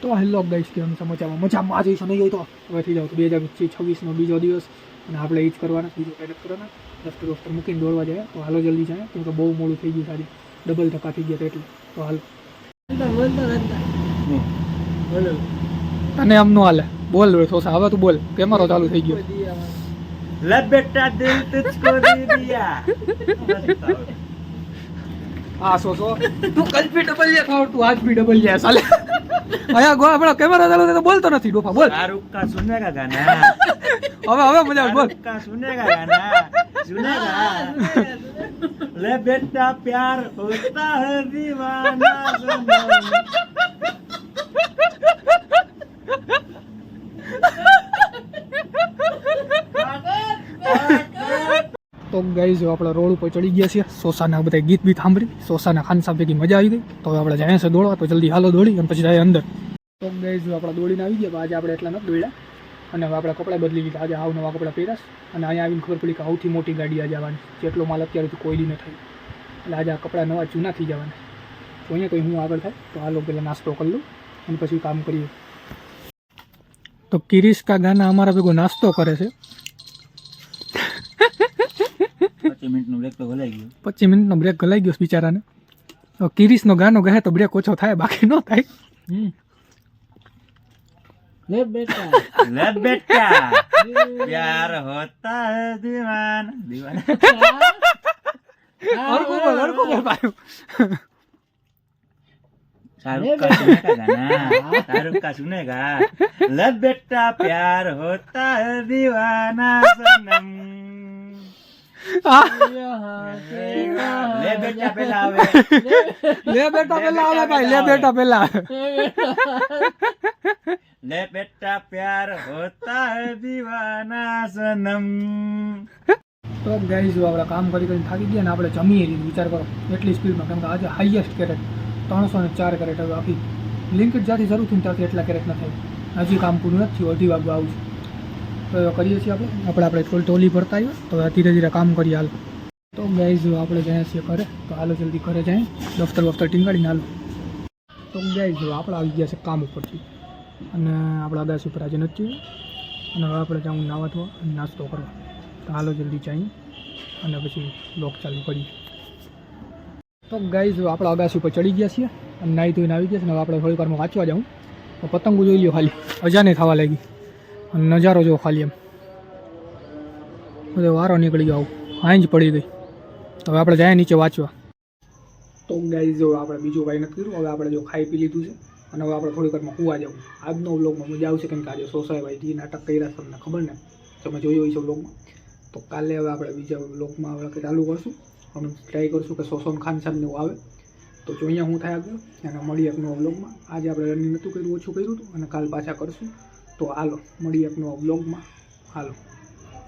તો હેલો ગાઈશ કે અમે સમાચારમાં મજામાં. આજે નહીં હોય તો હવે થઈ જાવ તો બે હજાર છવ્વીસનો બીજો દિવસ અને આપણે એ જ કરવાના બીજો પહેરત કરવાના. દફતર દફતર મૂકીને દોડવા જાય તો હાલો જલ્દી જાય. કેમ કે બહુ મોડું થઈ ગયું સારી ડબલ ધક્કા થઈ ગયા એટલે. તો હાલ. અને આમ નો હાલે. બોલ થોસા હવે તું બોલ. કેમેરો ચાલુ થઈ ગયો? લે બેટા દિલ તુજકો દે દિયા. હા સો સો. તું કલ પી ડબલ જે ખાવ તું આજ પી ડબલ જે સાલે અયા ગો આપણો કેમેરા ચાલુ તો નથી ડોફા બોલ. શાહરુખ કા સુનેગા ગાના. હવે હવે મજા બોલ. કા સુનેગા ગાના. સુનેગા. લે બેટા પ્યાર હોતા હે દીવાના तो गई जो आप रोड पर चढ़ी गया से सोसा ने बताए गीत भी थांभरी सोसा ने खान साहब भेगी मज़ा आई गई तो आप जाए से दौड़वा तो जल्दी हालो दौड़ी पे जाए अंदर तो गई जो आप दौड़ी आई गए आज आप दौड़ा अपने कपड़ा बदली गए आज हाउ ना कपड़ा पेरास अँ खबर पड़ी कि हाउ मोटी गाड़ी आज आवा जटो माल अत्यार कोई भी नहीं थे आज आ कपड़ा नवा चूना थी जावा तो अँ कहीं हूँ आग थे तो आ लोग पे नास्तो कर लूँ पी काम करिए तो किरीश का गाना अमरा भेगो नास्तो करे પચીસ મિનિટ નું બ્રેક તો ભલાઈ ગયું પચીસ મિનિટનો બ્રેક ગલાઈ ગયો છે બિચારાને હવે કિરીશનો ગાનો કહે તો બ્રેક ઓછો થાય બાકી ન થાય ले बेटा ले बेटा प्यार होता है दीवाना दीवाना હરખું બોલ હરખું બોલ ભાઈ शाहरुख का सुनेगा गाना शाहरुख का सुनेगा ले बेटा प्यार होता है दीवाना सनम લે બેટા પેલા આવે. ભાઈ લે બેટા પેલા લે બેટા પ્યાર હોતા હે દીવાના સનમ. તો ગાઈઝ આપણે કામ કરી કરીને થાકી ગયા ને આપણે જમીએ વિચાર કરો એટલી સ્પીડમાં કેમ કે આજે હાઈએસ્ટ કેરેટ ત્રણસો ને ચાર કેરેટ હવે આપી લિંક જ્યાંથી શરૂ થયું ત્યાંથી એટલા કેરેટ ના થાય. હજી કામ પૂરું નથી અઢી વાગવા આવું છું. કરીએ છીએ આપણે. આપણે આપણે થોડી ટોલી ભરતા આવ્યો તો ધીરે ધીરે કામ કરીએ હાલ. તો ગાઈઝ આપણે જઈએ છીએ ઘરે. તો હાલો જલ્દી ઘરે જાય દફતર વફતર ટીંગાડીને હાલો. તો ગાઈઝ આપણે આવી ગયા છે કામ ઉપરથી. અને આપણે અગાસી ઉપર આજે નથી જોયું અને હવે આપણે જાઉં નાવા ધોવા અને નાસ્તો કરવા. તો હાલો જલ્દી જઈએ અને પછી લોક ચાલુ કરીએ. તો ગાઈઝ આપણે અગાસી ઉપર ચડી ગયા છીએ અને નાહી ધોઈને આવી ગયા છે અને હવે આપણે થોડીક વારમાં વાંચવા જાઉં. તો પતંગો જોઈ લ્યો ખાલી. અજાને થવા લાગી. નજારો જો ખાલી એમ. બધો વારો નીકળી ગયો આવું. જ પડી ગઈ. હવે આપણે જાય નીચે વાંચવા. તો ગાઈઝ જો આપણે બીજું કાંઈ નથી કર્યું, હવે આપણે જો ખાઈ પી લીધું છે. અને હવે આપણે થોડીક વારમાં કૂવા જવું. આજનો વ્લોગમાં મજા આવશે, કેમ કે આજે સોસાયભાઈ જે નાટક કર્યા છે, તમને ખબર ને? તમે જોયું હોય છે વ્લોગમાં તો કાલે હવે આપણે બીજા વ્લોગમાં આપણે ચાલુ કરશું. અમે ટ્રાય કરશું કે સોસોન ખાન સાહેબને આવે. તો જો અહીંયા હું થાય આગળ, અને મળીએ એક નવો વ્લોગમાં આજે આપણે રનિંગ નહોતું કર્યું, ઓછું કર્યું હતું, અને કાલ પાછા કરશું. તો હાલો મળીએ આપનો બ્લોગમાં હાલો.